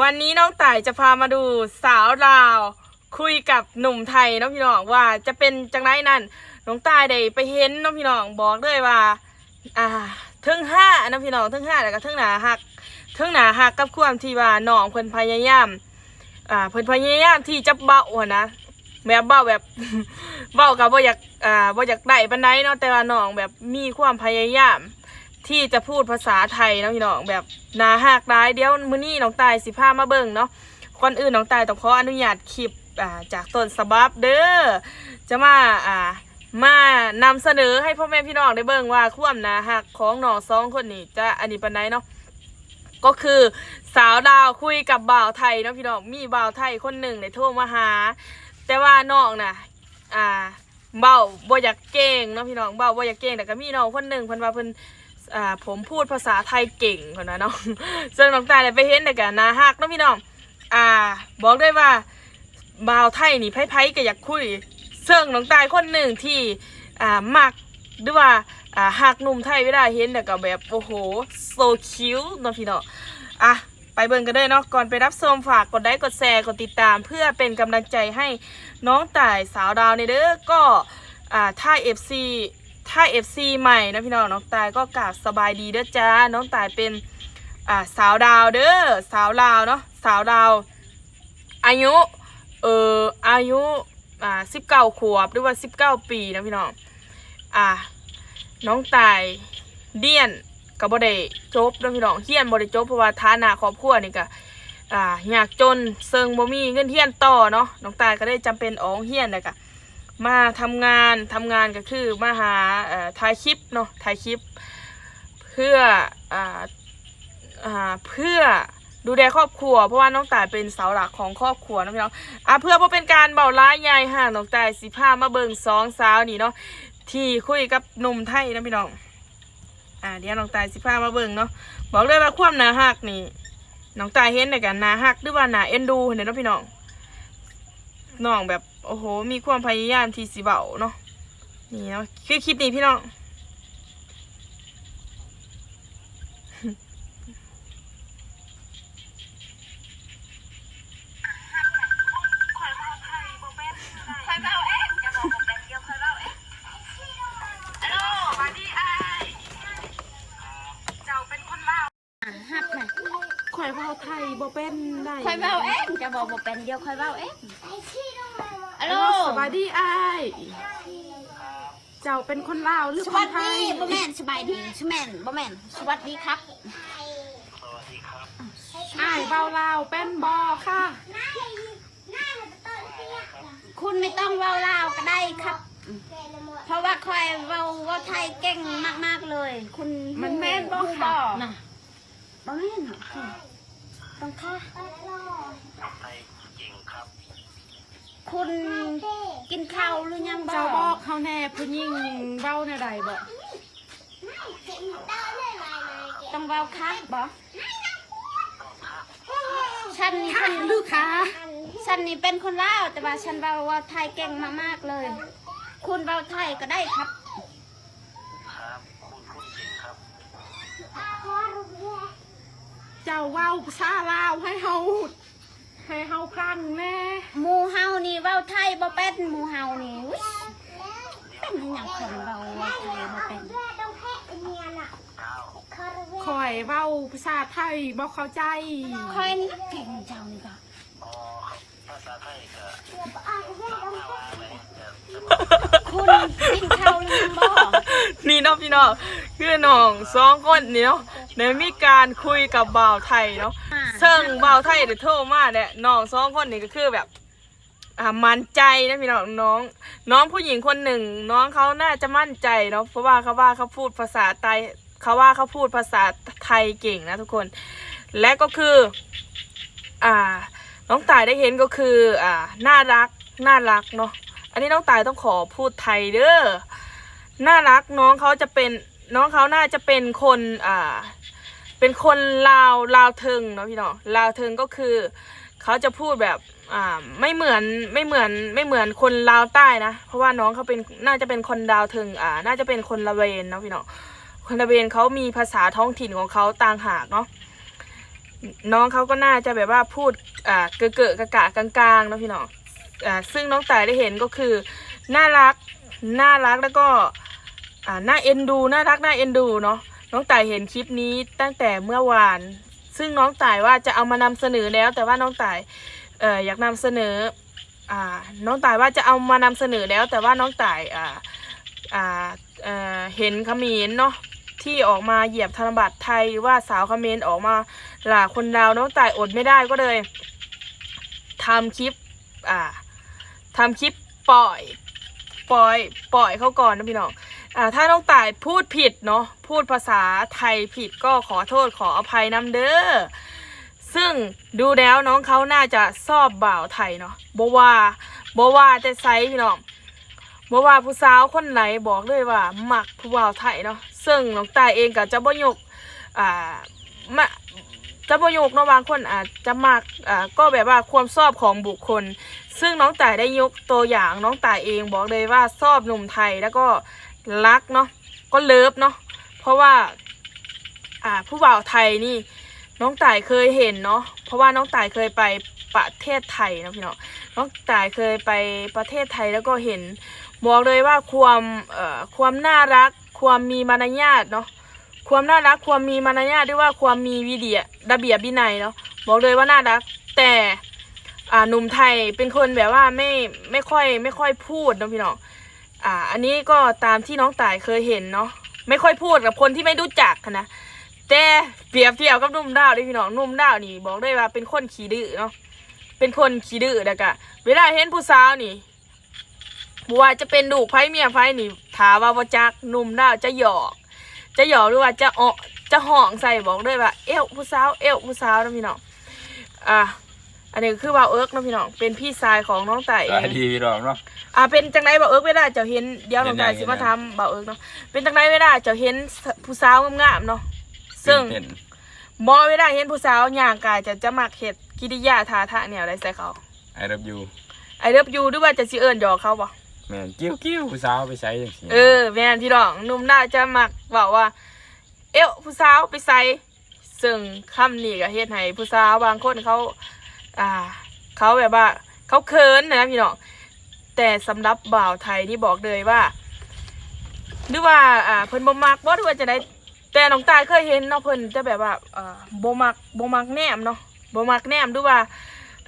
วันนี้น้องต่ายจะพามาดูสาวลาว คุยกับหนุ่มไทยน้องพี่น้องว่าจะเป็นจังไรนั่นน้องต่ายได้ไปเห็นน้องพี่น้องบอกเลยว่า อ่าเทิงห้าน้องพี่น้องเทิงห้าแล้วก็เทิงหนาหักเทิงหนาหักกับความที่ว่าน้องเพิ่นพยายามอ่าเพิ่นพยายามที่จะเบาหั้นะแบบเบาแบบเบากับว่าอยากอ่าว่าอยากได้ปานใดเนาะแต่ว่าน้องแบบมีความพยายาม ที่จะพูดภาษาไทยเนาะพี่น้องแบบนาหักได้เดี๋ยวมื้อนี้น้องตายสิพามาเบิ่งเนาะก่อนอื่นน้องตายต้องขออนุญาตคลิปอ่าจากต้นฉบับเด้อจะมาอ่ามานำเสนอให้พ่อแม่พี่น้องได้เบิ่งว่าความนาหักของน้องสองคนนี้จะอันนี้ปานใดเนาะก็คือสาวดาวคุยกับบ่าวไทยเนาะพี่น้องมีบ่าวไทยคนหนึ่งได้โทรมาหา แต่ว่าน้องน่ะอ่าเบาบ่อยากเก่งเนาะพี่น้องเบาบ่อยากเก่งแต่ก็มีน้องคนหนึ่งเพิ่นว่าเพิ่น อ่าผมพูดภาษาไทยเก่งคนนั้นเนาะซึ่งน้องตายได้ไปเห็นแต่กันนาฮักเนาะพี่น้องอ่า บอกได้ว่าบ่าวไทยนี่ไพ่ๆก็อยากคุยเซึ่งน้องตายคนหนึ่งที่อ่ามักหรือว่าอ่าหักหนุ่มไทยไม่ได้เห็นแต่ก็แบบโอ้โหโซคิวเนาะพี่น้องอะไปเบิ่งกันเลยเนาะก่อนไปรับชมฝากกดไลค์กดแชร์กดติดตาม เพื่อเป็นกำลังใจให้น้องต่ายสาวดาวในเด้อก็อ่าถ้า FC ถ้า FC ใหม่นะพี่น้องน้องตายก็กราบสบายดีเด้อจ้าน้องตายเป็นอ่าสาวดาวเด้อสาวลาวเนาะสาวดาว อายุเอ่ออายุอ่าสิบเก้าขวบหรือว่าสิบเก้าปีนะพี่น้องอ่าน้องตายเดียนก็บ่ได้จบนะพี่น้องเฮียนบ่ได้จบเพราะว่าฐานะครอบครัวนี่ก็อ่าอยากจนเซิงบ่มีเงินเฮียนต่อเนาะน้องตายก็ได้จำเป็นออกเฮียนแล้วก็ มาทำงานทำงานก็คือมาหาถ่ายคลิปเนาะถ่ายคลิป เพื่ออ่าอ่าเพื่อดูแลครอบครัว เพราะว่าน้องตายเป็นเสาหลักของครอบครัวนะพี่น้องอะเพื่อบ่เป็นการเบาร้ายยายห่างน้องตายสิพามาเบิงสองสาวนี่เนาะที่คุยกับหนุ่มไทยนะพี่น้องอ่าเดี๋ยวน้องตายสิพามาเบิ่งเนาะบอกเลยว่าความหนาหักนี่น้องตายเห็นในกันหนาหักหรือว่าหนาเอ็นดูเนี่ยเนาะพี่น้องน้องแบบ โอ้โห มีความพยายามที่สิเบาเนาะนี่เนาะคือคลิปนี้พี่น้องคอยเบาเองจะบอกผมแบบเดียวคอยเบาเองฮัลโหลมาดีไอเจ้าเป็นคนลาวหักน่ะข่อยเว้าไทยบ่เป็นได้คอยเบาเองจะบอกบอกเป็นเดียวคอยเบาเองฮัลโหลส บายดีอ้ายเจ้าเป็นคนลาวหรือสควันสไทดียบ่แม่นสบายดีสแม่นบ่แม่นสวัสดีครับอ้ายเว้าลาวเป็นบ่ค่ะ คุณไม่ต้องเว้าลาวก็ได้ครับ เพราะว่าคอยเว้าเว่าไทยเก่งมากๆเลย คุณมันแม่นบ่รู้ค่ะน่ะ บ่แม่นหรอกค่ะต้องค่ะ คุณกินข้าวหรือยังบ่เจ้าบอกเขาแน่ผู้หญิงเว้าในใดบ่ต้องเว้าค่ะบ่ฉันนี่คนลูกค้าฉันนี่เป็นคนลาวแต่ว่าฉันเว้าเว่าไทยเก่งมากๆเลย คุณเว้าไทยก็ได้ครับ เจ้าเว้าภาษาลาวให้เฮา บ่เป็นหมู่เฮานี่อุ๊ยเป็นอหย่างคนเว้าเว่าไทยบ่เป็นข่อยเว้าภาษาไทยบ่เข้าใจ ค่อยนี่เก่งเจ้านี่ก็คุณกินข้าวหรือยังบ่นี่เนาะพี่น้องคือน้องสองคนนี่เนาะในมีการคุยกับบ่าวไทยเนาะซึ่งบ่าวไทยเดี๋ยวโทรมาเนี่ยน้องสองคนนี่ก็คือแบบ อ่ามั่นใจนะพี่น้องน้อง น้องผู้หญิงคนหนึ่ง น้องเขาน่าจะมั่นใจเนาะเพราะว่าเขาว่าเขาพูดภาษาไทยเขาว่าเขาพูดภาษาไทยเก่งนะทุกคน และก็คือ อ่า น้องตายได้เห็นก็คือ อ่า น่ารักน่ารักเนาะอันนี้น้องตายต้องขอพูดไทยเด้อน่ารักน้องเขาจะเป็นน้องเขาน่าจะเป็นคนอ่าเป็นคนลาวลาวเทิงเนาะพี่น้องลาวเทิงก็คือ เขาจะพูดแบบอ่าไม่เหมือนไม่เหมือนไม่เหมือนคนลาวใต้นะ เพราะว่าน้องเขาเป็นน่าจะเป็นคนลาวเทิงอ่าน่าจะเป็นคนละเวนเนาะพี่น้องคนละเวนเขามีภาษาท้องถิ่นของเขาต่างหากเนาะน้องเขาก็น่าจะแบบว่าพูดอ่าเกะเกะกะกะกลางๆนะพี่น้องอ่าซึ่งน้องแต่ายได้เห็นก็คือน่ารักน่ารักแล้วก็อ่าน่าเอ็นดูน่ารักน่าเอ็นดูเนาะน้องแต่ายเห็นคลิปนี้ตั้งแต่เมื่อวาน ซึ่งน้องต่ายว่าจะเอามานำเสนอแล้ว แต่ว่าน้องต่ายเอ่ออยากนำเสนออ่าน้องต่ายว่าจะเอามานำเสนอแล้ว แต่ว่าน้องต่ายอ่าอ่าเอ่อเห็นขมิ้นเนาะที่ออกมาเหยียบธนบัตรไทยว่าสาวคอมเมนต์ออกมาหล่าคนดาวน้องต่ายอดไม่ได้ก็เลยทำคลิปอ่าทำคลิปปล่อย ปล่อย ปล่อยเขาก่อนนะพี่น้อง ถ้าน้องต่ายพูดผิดเนาะพูดภาษาไทยผิดก็ขอโทษขออภัยน้ำเด้อซึ่งดูแล้วน้องเขาน่าจะชอบบ่าวไทยเนาะบว่าบว่าแต่ไซส์พี่น้องบ่ว่าผู้สาวคนไหนบอกเลยว่ามักผู้บ่าวไทยเนาะซึ่งน้องตายเองก็จะบ่ยกอ่ามาจะบ่ยกเนาะบางคนอาจจะมักอ่าก็แบบว่าความชอบของบุคคล ซึ่งน้องตายได้ยกตัวอย่างน้องตายเองบอกเลยว่าชอบหนุ่มไทยแล้วก็ รักเนาะก็เลิฟเนาะเพราะว่า อ่าผู้บ่าวไทยนี่ น้องต่ายเคยเห็นเนาะเพราะว่าน้องต่ายเคยไปประเทศไทยนะพี่น้องน้องต่ายเคยไปประเทศไทยแล้วก็เห็นบอกเลยว่าความเอ่อความน่ารัก ความมีมารยาทเนาะความน่ารักความมีมารยาทด้วยว่าความมีวิเดียระเบียบวินัยเนาะบอกเลยว่าน่ารัก แต่อ่าหนุ่มไทยเป็นคนแบบว่าไม่ไม่ค่อยไม่ค่อยพูดนะพี่น้อง อ่า อันนี้ก็ตามที่น้องต่ายเคยเห็นเนาะไม่ค่อยพูดกับคนที่ไม่รู้จักนะแต่เปรียบเทียบกับนุ่มดาวดิพี่น้องนุ่มดาวนี่ บอกเลยว่าเป็นคนขี้ดื้อเนาะเป็นคนขี้ดื้อแล้วก็เวลาเห็นผู้สาวนี่บัวจะเป็นลูกไพ่เมียไพ่นี่ถามว่าบ่จักนุ่มดาวจะหยอก จะหยอกหรือว่าจะเอะจะห่องใส่บอกเลยว่าเอวผู้สาวเอวผู้สาวนะพี่น้องอะ อันนี้คือว่าเอิร์กนะพี่น้องเป็นพี่ชายของน้องไต่สวัสดีพี่น้องเนาะ อะเป็นจังไรบ่าวเอิร์กเวลาเจ้าเห็นเดี๋ยวน้องไต่เห็นได้สิมาเห็นได้ทำบ่าวเอิร์กเนาะเป็นจังไรเวลาเจ้าเห็นผู้สาวงามๆเนาะซึ่งเต้นบอเวลาเห็นผู้สาวย่างกายจะจะมักเฮ็ดกิริยาท่าทางเนี่ยอะไรใส่เขาไอรับยูไอเลิฟยูหรือว่าจะสิเอิ้นหยอกเขาบ่แม่นกิ้วกิ้วผู้สาวไปใช้จังซี่เออแม่นพี่น้องหนุ่มน่าจะมักบอกว่า เอ้วผู้สาวไปใส่ซึ่งคำนี้ก็เฮ็ดให้ผู้สาวบางคนเขา อ่า เขาแบบว่า เขาเคินนะพี่น้องแต่สำหรับบ่าวไทยนี่บอกเลยว่า หรือว่าอ่าเพิ่นบ่มักบ่หรือว่าจะได้แต่น้องตายเคยเห็นเนาะเพิ่นจะแบบว่าอ่าบ่มักบ่มักแนมเนาะบ่มักแนมหรือว่า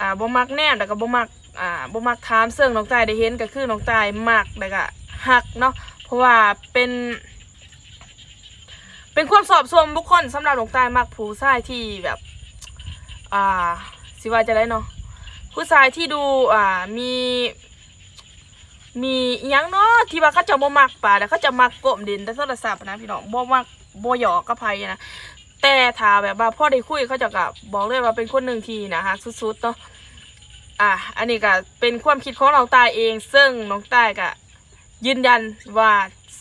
อ่าบ่มักแนมแล้วก็บ่มักอ่าบ่มักถามซึ่องน้องตายได้เห็นก็คือน้องตายมักแล้วก็ฮักเนาะเพราะว่าเป็นเป็นความสอบส่วนบุคคลสำหรับหลวงตายมักผู้ชายที่แบบ อ่า สิว่าจะได้เนาะผู้ชายที่ดูอ่ามี มีอหยังเนาะที่ว่าเขาจะบ่มักป่าแต่เขาจะมักก้มดินแต่โทรศัพท์นะพี่น้องบ่มักบ่หยอกกับไผนะแต่ถ้าแบบว่าพ่อได้คุยเขาจะกับบอกเลยว่าเป็นคนหนึ่งทีนะฮะสุดๆเนาะอะอันนี้ก็เป็นความคิดของน้องตายเอง ซึ่งน้องตายก็ยืนยันว่า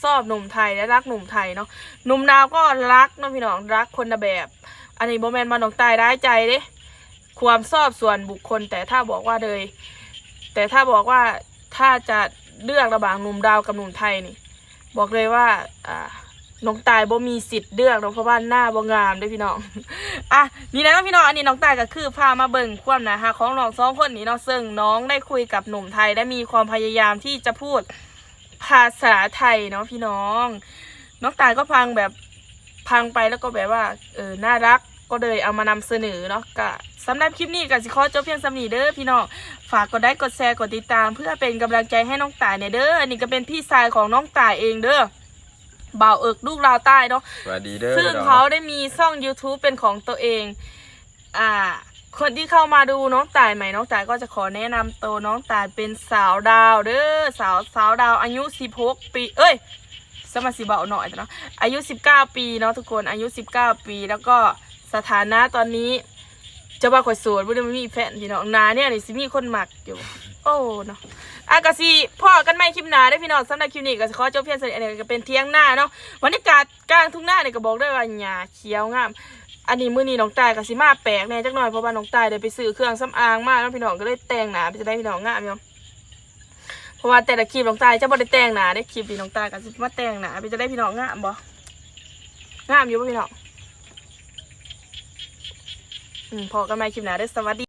ชอบหนุ่มไทยและรักหนุ่มไทยเนาะหนุ่มดาวก็รักเนาะพี่น้องรักคนละแบบ อันนี้โบแมนมาน้องตายร้ใจเด้ ความชอบส่วนบุคคล แต่ถ้าบอกว่าเลย แต่ถ้าบอกว่าถ้าจะเลือกระหว่างหนุ่มดาวกับหนุ่มไทยนี่บอกเลยว่าอ่าน้องตายบ่มีสิทธิ์เลือกเนาะเพราะว่าหน้าบ่งามด้อพี่น้องอะนี่นะพี่น้องอันนี้น้องตายก็คือพามาเบิ่งความนะฮะของน้องสองคนนี้เนาะซึ่งน้องได้คุยกับหนุ่มไทยและมีความพยายามที่จะพูดภาษาไทยเนาะพี่น้อง น้องตายก็พังแบบพังไปแล้วก็แบบว่าเออน่ารัก ก็เลยเอามานำเสนอเนาะก็สำหรับคลิปนี้ก็สิขอจบเพียงสำนีเด้อพี่น้องฝากกดไลค์กดแชร์กดติดตาม เพื่อเป็นกำลังใจให้น้องตายเนี่ยเด้ออันนี้ก็เป็นพี่ชายของน้องตายเองเด้อบ่าวเอิกลูกลาวใต้เนาะสวัสดีเด้อซึ่งพี่น้องเขาได้มีช่อง YouTube เป็นของตัวเอง อ่า คนที่เข้ามาดูน้องต่ายใหม่น้องต่ายก็จะขอแนะนำตัวน้องต่ายเป็นสาวดาวเด้อสาวสาวดาวอายุ16ปี เอ้ยสมาสิเบาหน่อยแต่เนาะอายุ 19 ปีเนาะทุกคนอายุ 19 ปีแล้วก็ สถานะตอนนี้จะว่าข่อยโสดบ่ได้มีแฟนพี่น้องนาเนี่ยนี่สิมีคนมักอยู่ โอ้เนาะอากาสิพ่อกันไม่คลิปหนาได้พี่น้องสำหรับคลิปนี้ก็ขอจบเพียงเท่านี้อันนี้ก็เป็นเที่ยงหน้าเนาะบรรยากาศกลางทุ่งหน้าเนี่ยก็บอกได้ว่าหญ้าเขียวงาม อันนี้มื้อนี้น้องตายก็สิมาแปลกแน่จักหน่อยเพราะว่าน้องตายได้ไปซื้อเครื่องสำอางมาแล้วพี่น้องก็เลยแต่งหน้าไปจะได้พี่น้องงามอยู่เพราะว่าแต่ละคลิปน้องตายจะบ่ได้แต่งหน้าได้คลิปนี้น้องตายก็สิมาแต่งหน้าไปจะได้พี่น้องงามบ่งามอยู่บ่พี่น้อง พอกันใหม่คลิปหน้าเด้อสวัสดี